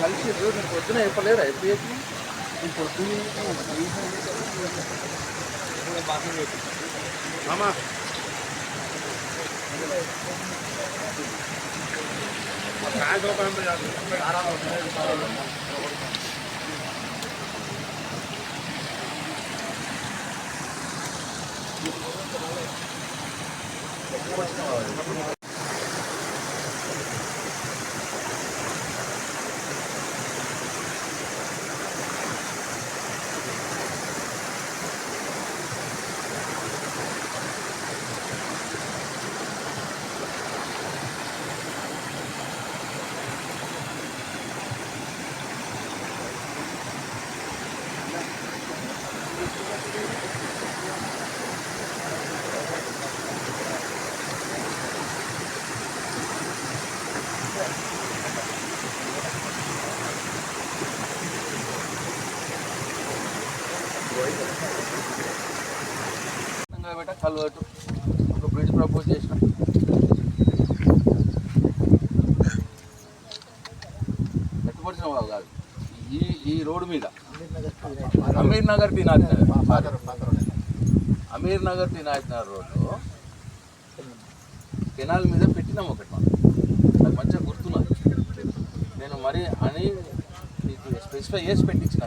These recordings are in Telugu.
కలిసి నేను పొద్దున చెప్పలేరా ఎప్పుడు చెప్పి మామా పెట్ట どうも。కలవటు ఒక బ్రిడ్జ్ ప్రపోజ్ చేసిన ఎట్టుపడిచిన వాళ్ళు కాదు ఈ ఈ రోడ్డు మీద అమీర్ నగర్ దినాజ్ నగర్ అమీర్ నగర్ దినాజ్ నగర్ రోడ్లో కెనాల్ మీద పెట్టినాం ఒకటి మనం నాకు మంచిగా గుర్తున్నది నేను మరి అని మీకు స్పెసిఫై చేసి పెట్టించిన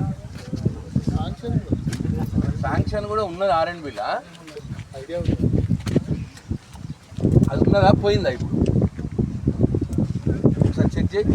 శాంక్షన్ కూడా ఉన్నది ఆర్ అండ్ బిల్ అది ఉన్నదా? పోయిందా ఇప్పుడు? ఒకసారి చెక్ చేయి.